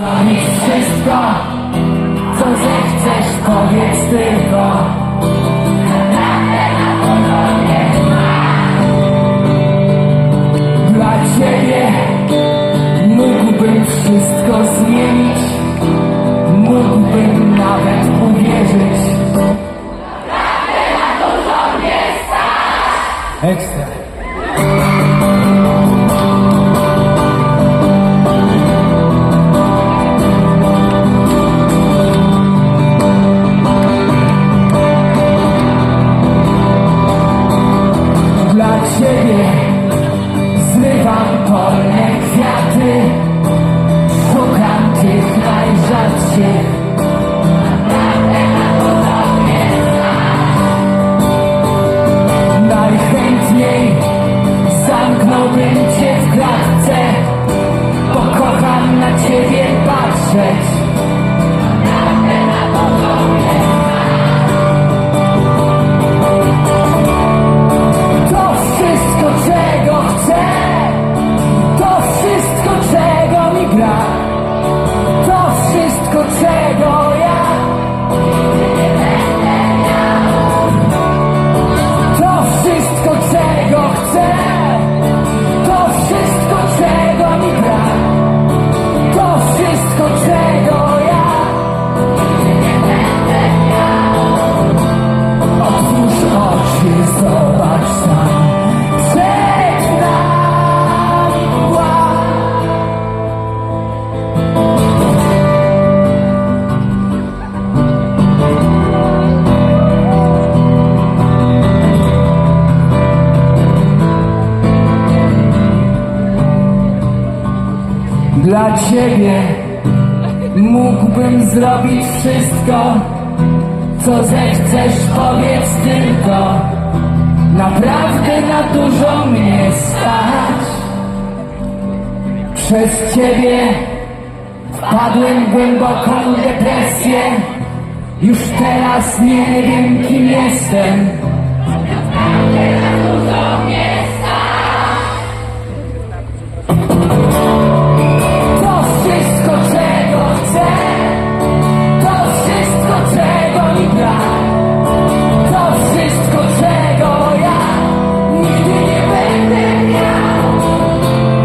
Robić wszystko, co zechcesz, powiedz tylko. Dla ciebie mógłbym zrobić wszystko, co zechcesz, powiedz tylko. Naprawdę na dużo mnie stać. Przez ciebie wpadłem w głęboką depresję. Już teraz nie wiem, kim